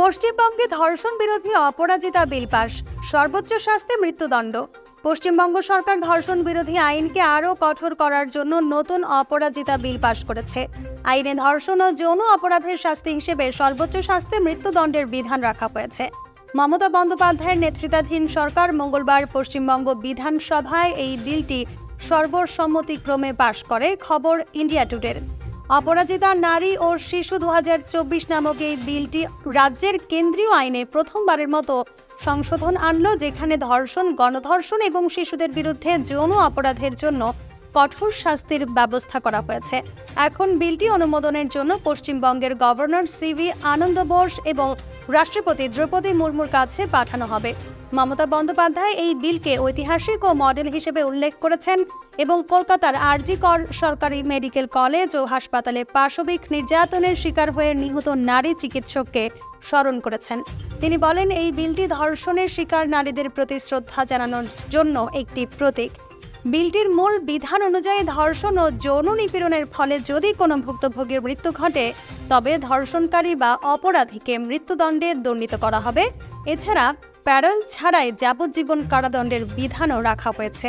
পশ্চিমবঙ্গে ধর্ষণ বিরোধী অপরাজিতা বিল পাস, সর্বোচ্চ শাস্তি মৃত্যুদণ্ড। পশ্চিমবঙ্গ সরকার ধর্ষণ বিরোধী আইনকে আরও কঠোর করার জন্য নতুন অপরাজিতা বিল পাশ করেছে। আইনে ধর্ষণ ও যৌন অপরাধের শাস্তি হিসেবে সর্বোচ্চ শাস্তি মৃত্যুদণ্ডের বিধান রাখা হয়েছে। মমতা বন্দ্যোপাধ্যায়ের নেতৃত্বাধীন সরকার মঙ্গলবার পশ্চিমবঙ্গ বিধানসভায় এই বিলটি সর্বসম্মতিক্রমে পাশ করে, খবর ইন্ডিয়া টুডের। অপরাজিতা নারী ও শিশু দু হাজার চব্বিশ নামক এই বিলটি রাজ্যের কেন্দ্রীয় আইনে প্রথমবারের মতো সংশোধন আনলো, যেখানে ধর্ষণ, গণধর্ষণ এবং শিশুদের বিরুদ্ধে যৌন অপরাধের জন্য কঠোর শাস্তির ব্যবস্থা করা হয়েছে। এখন বিলটি অনুমোদনের জন্য পশ্চিমবঙ্গের গভর্নর সিভি আনন্দ বোস এবং রাষ্ট্রপতি দ্রৌপদী মুর্মুর কাছে পাঠানো হবে। মমতা বন্দ্যোপাধ্যায় এই বিলকে ঐতিহাসিক ও মডেল হিসেবে উল্লেখ করেছেন এবং কলকাতার আরজি কর সরকারি মেডিকেল কলেজ ও হাসপাতালে পাশবিক নির্যাতনের শিকার হয়ে নিহত নারী চিকিৎসককে স্মরণ করেছেন। তিনি বলেন, এই বিলটি ধর্ষণের শিকার নারীদের প্রতি শ্রদ্ধা জানানোর জন্য একটি প্রতীক। বিলটির মূল বিধান অনুযায়ী ধর্ষণ ও যৌন নিপীড়নের ফলে যদি কোনো ভুক্তভোগীর মৃত্যু ঘটে, তবে ধর্ষণকারী বা অপরাধীকে মৃত্যুদণ্ডে দণ্ডিত করা হবে। এছাড়া প্যারল ছাড়াই যাবজ্জীবন কারাদণ্ডের বিধানও রাখা হয়েছে।